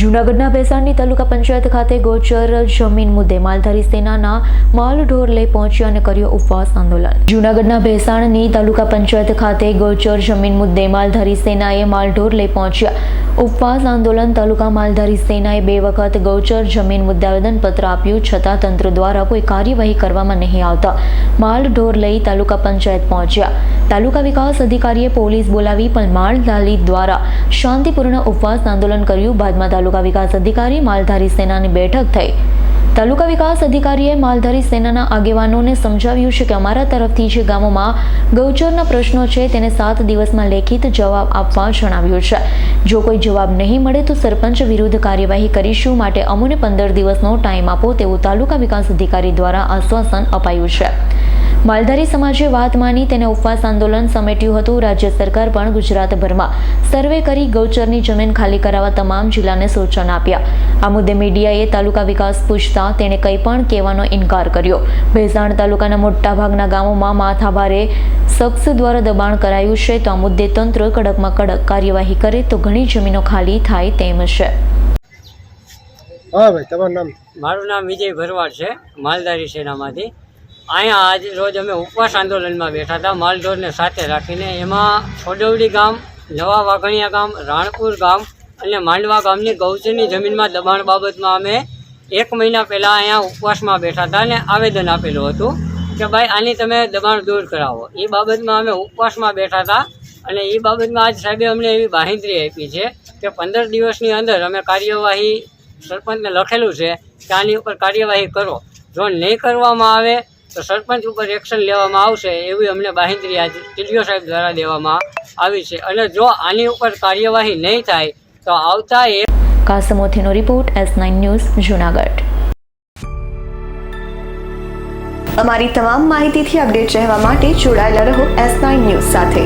જૂનાગઢના ભેસાણની તાલુકા પંચાયત ખાતે ગોચર જમીન મુદ્દે માલધારી સેનાના માલઢોર લઈ પહોંચ્યા અને કર્યો ઉપવાસ આંદોલન. જૂનાગઢના ભેસાણની તાલુકા પંચાયત ખાતે ગોચર જમીન મુદ્દે માલધારી સેનાએ માલઢોર લઈ પહોંચ્યા ઉપવાસ આંદોલન તાલુકા માલધારી સેનાએ બે વખત ગૌચર જમીન મુદ્દે આવેદનપત્ર આપ્યું, છતાં તંત્ર દ્વારા કોઈ કાર્યવાહી કરવામાં નહીં આવતા. માલઢોર લઈ તાલુકા પંચાયત પહોંચ્યા. તાલુકા વિકાસ અધિકારીએ પોલીસ બોલાવી, પણ માલધારી દ્વારા શાંતિપૂર્ણ ઉપવાસ આંદોલન કર્યું. બાદમાં તાલુકા વિકાસ અધિકારી માલધારી સેનાની બેઠક થઈ. તાલુકા વિકાસ અધિકારીએ માલધારી સેનાના આગેવાનોને સમજાવ્યું છે કે અમારા તરફથી જે ગામોમાં ગૌચરના પ્રશ્નો છે તેને સાત દિવસમાં લેખિત જવાબ આપવા જણાવ્યું છે. જો કોઈ જવાબ નહીં મળે તો સરપંચ વિરુદ્ધ કાર્યવાહી કરીશું માટે અમોને પંદર દિવસનો ટાઈમ આપો તેવું તાલુકા વિકાસ અધિકારી દ્વારા આશ્વાસન અપાયું છે. માલધારી સમાજે વાત માની તેને ઉપવાસ આંદોલન સમેટ્યું હતું. રાજ્ય સરકાર પણ ગુજરાતભરમાં સર્વે કરી ગૌચરની જમીન ખાલી કરાવવા તમામ જિલ્લાને સૂચન આપ્યા. આ મુદ્દે મીડિયાએ તાલુકા વિકાસ પૂછતા તેણે કંઈ પણ કહેવાનો ઇનકાર કર્યો. ભેસાણ તાલુકાના મોટાભાગના ગામોમાં માથાભારે શખ્સ દ્વારા દબાણ કરાયું છે. તો આ મુદ્દે તંત્ર કડકમાં કડક કાર્યવાહી કરે તો ઘણી જમીનો ખાલી થાય તેમ છે. હા ભાઈ તમારું નામ? મારું નામ વિજય ભરવાડ છે. માલધારી સેનામાંથી. અહીંયા આજ રોજ અમે ઉપવાસ આંદોલનમાં બેઠા હતા, માલઢોરને સાથે રાખીને. એમાં છોડવડી ગામ નવા વાઘણિયા ગામ, રાણપુર ગામ અને માંડવા ગામની ગૌચરની જમીનમાં દબાણ બાબતમાં અમે એક મહિના પહેલાં અહીંયા ઉપવાસમાં બેઠા હતા અને આવેદન આપેલું હતું કે ભાઈ, આની તમે દબાણ દૂર કરાવો. એ બાબતમાં અમે ઉપવાસમાં બેઠા હતા અને એ બાબતમાં આજ સાહેબે અમને એવી બાંહેધરી આપી છે કે પંદર દિવસની અંદર અમે કાર્યવાહી સરપંચને લખેલું છે કે આની ઉપર કાર્યવાહી કરો. જો નહીં કરવામાં આવે તો સરપંચ ઉપર એક્શન લેવામાં આવશે એવી અમને બાંહેધરી આજે ટીડીઓ સાહેબ દ્વારા દેવામાં આવી છે. અને જો આની ઉપર કાર્યવાહી નહીં થાય, તો આવતા એ કાસમોથીનો report, S nine news, Junagadh. અમારી તમામ માહિતીથી અપડેટ રહેવા માટે જોડાયેલા રહો એસ નાઇન ન્યૂઝ સાથે.